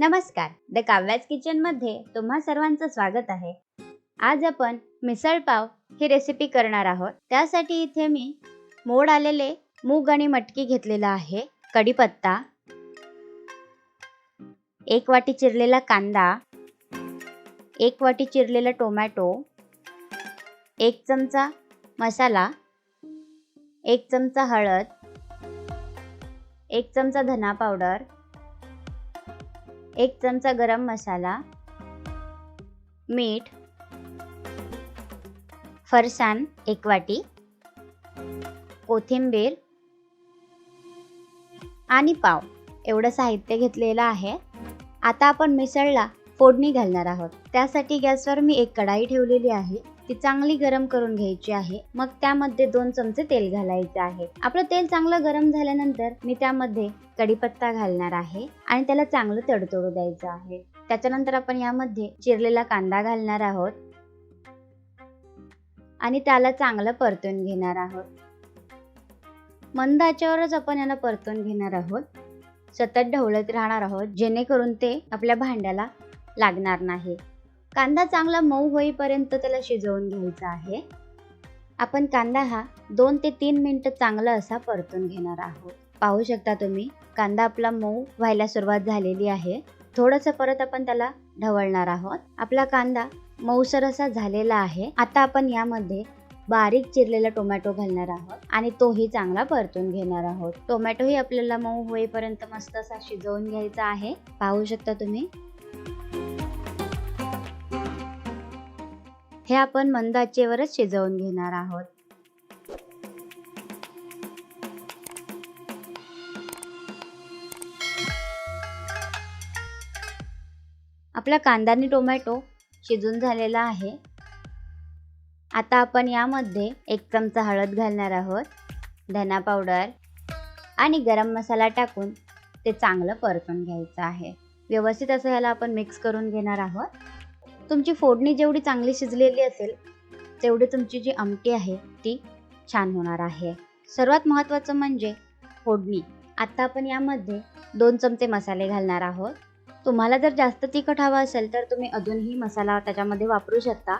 नमस्कार. द काव्याज किचनमध्ये तुम्हा सर्वांचं स्वागत आहे. आज आपण मिसळपाव ही रेसिपी करणार आहोत. त्यासाठी इथे मी मोड आलेले मूग आणि मटकी घेतलेला आहे. कढीपत्ता. एक वाटी चिरलेला कांदा. एक वाटी चिरलेला टोमॅटो. एक चमचा मसाला. एक चमचा हळद. एक चमचा धना पावडर एक चमचा गरम मसाला मीठ फरसाण एक वाटी कोथिंबीर आणि पाव. एवढं साहित्य घेतलेलं आहे. आता आपण मिसळला फोडणी घालणार आहोत. त्यासाठी गॅसवर मी एक कढाई ठेवलेली आहे. ती चांगली गरम करून घ्यायची आहे. मग त्यामध्ये दोन चमचे तेल घालायचे आहे. आपलं तेल चांगलं गरम झाल्यानंतर मी त्यामध्ये कढीपत्ता घालणार आहे आणि त्याला चांगलं तडतोडू द्यायचं आहे. त्याच्यानंतर आपण यामध्ये चिरलेला कांदा घालणार आहोत. आणि त्याला चांगलं परतून घेणार आहोत. मंद आचेवरच आपण याला परतून घेणार आहोत. सतत ढवळत राहणार आहोत जेणेकरून ते आपल्या भांड्याला लागणार नाही. कांदा चांगला मऊ होईपर्यंत त्याला शिजवून घ्यायचा आहे. आपण कांदा हा दोन ते तीन मिनटं चांगला असा परतून घेणार आहोत. पाहू शकता तुम्ही कांदा आपला मऊ व्हायला सुरुवात झालेली आहे. थोडंसं परत आपण त्याला ढवळणार आहोत. आपला कांदा मऊसर असा झालेला आहे. आता आपण यामध्ये बारीक चिरलेला टोमॅटो घालणार आहोत आणि तोही चांगला परतून घेणार आहोत. टोमॅटोही आपल्याला मऊ होईपर्यंत मस्त असा शिजवून घ्यायचा आहे. पाहू शकता तुम्ही हे आपण मंद आचेवरच शिजवून घेणार आहोत. आपला कांदा आणि टोमॅटो शिजून झालेला आहे. आता आपण यामध्ये एक चमचा हळद घालणार आहोत धना पावडर आणि गरम मसाला टाकून ते चांगलं परतून घ्यायचं आहे. व्यवस्थित असं ह्याला आपण मिक्स करून घेणार आहोत. तुमची फोडणी जेवढी चांगली शिजलेली असेल तेवढी तुमची जी आमटी आहे ती छान होणार आहे. सर्वात महत्त्वाचं म्हणजे फोडणी. आत्ता आपण यामध्ये दोन चमचे मसाले घालणार आहोत. तुम्हाला जर जास्त तिखट हवं असेल तर तुम्ही अजूनही मसाला त्याच्यामध्ये वापरू शकता.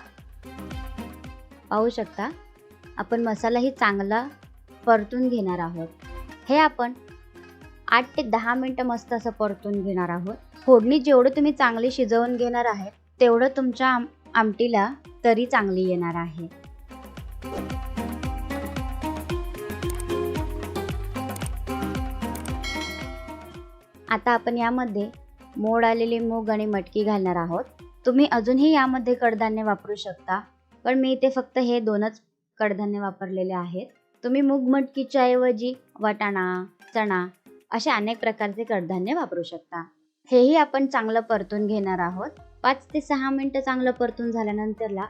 पाहू शकता आपण मसालाही चांगला परतून घेणार आहोत. हे आपण आठ ते दहा मिनटं मस्त असं परतून घेणार आहोत. फोडणी जेवढं तुम्ही चांगली शिजवून घेणार आहे तेवढं तुमच्या आम आमटीला तरी चांगली येणार आहे. आता आपण यामध्ये मोड आलेले मूग आणि मटकी घालणार आहोत. तुम्ही अजूनही यामध्ये कडधान्य वापरू शकता पण मी इथे फक्त हे दोनच कडधान्य वापरलेले आहेत. तुम्ही मूग मटकीच्या ऐवजी वाटाणा चणा असे अनेक प्रकारचे कडधान्य वापरू शकता. हेही आपण चांगलं परतून घेणार आहोत. पाच ते सहा मिनटं चांगलं परतून झाल्यानंतरला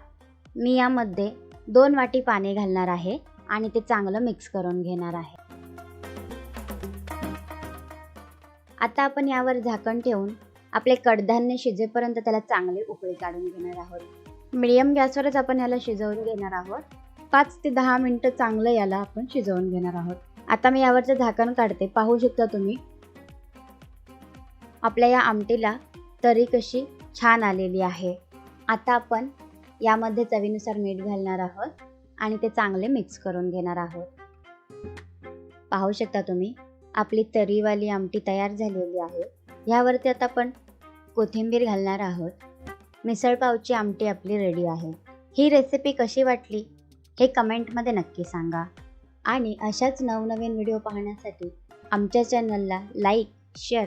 मी यामध्ये दोन वाटी पाणी घालणार आहे आणि ते चांगलं मिक्स करून घेणार आहे. आता आपण यावर झाकण ठेवून आपले कडधान्य शिजेपर्यंत त्याला चांगले उकळी काढून घेणार आहोत. मिडियम गॅसवरच आपण याला शिजवून घेणार आहोत. पाच ते दहा मिनटं चांगलं याला आपण शिजवून घेणार आहोत. आता मी यावरचं झाकण काढते. पाहू शकता तुम्ही आपल्या या आमटीला तरी कशी छान आलेली आहे. आता आपण यामध्ये चवीनुसार मीठ घालणार आहोत आणि ते चांगले मिक्स करून घेणार आहोत. पाहू शकता तुम्ही आपली तरीवाली आमटी तयार झालेली आहे. ह्यावरती आता आपण कोथिंबीर घालणार आहोत. मिसळपावची आमटी आपली रेडी आहे. ही रेसिपी कशी वाटली हे कमेंटमध्ये नक्की सांगा. आणि अशाच नवनवीन व्हिडिओ पाहण्यासाठी आमच्या चॅनलला लाईक शेअर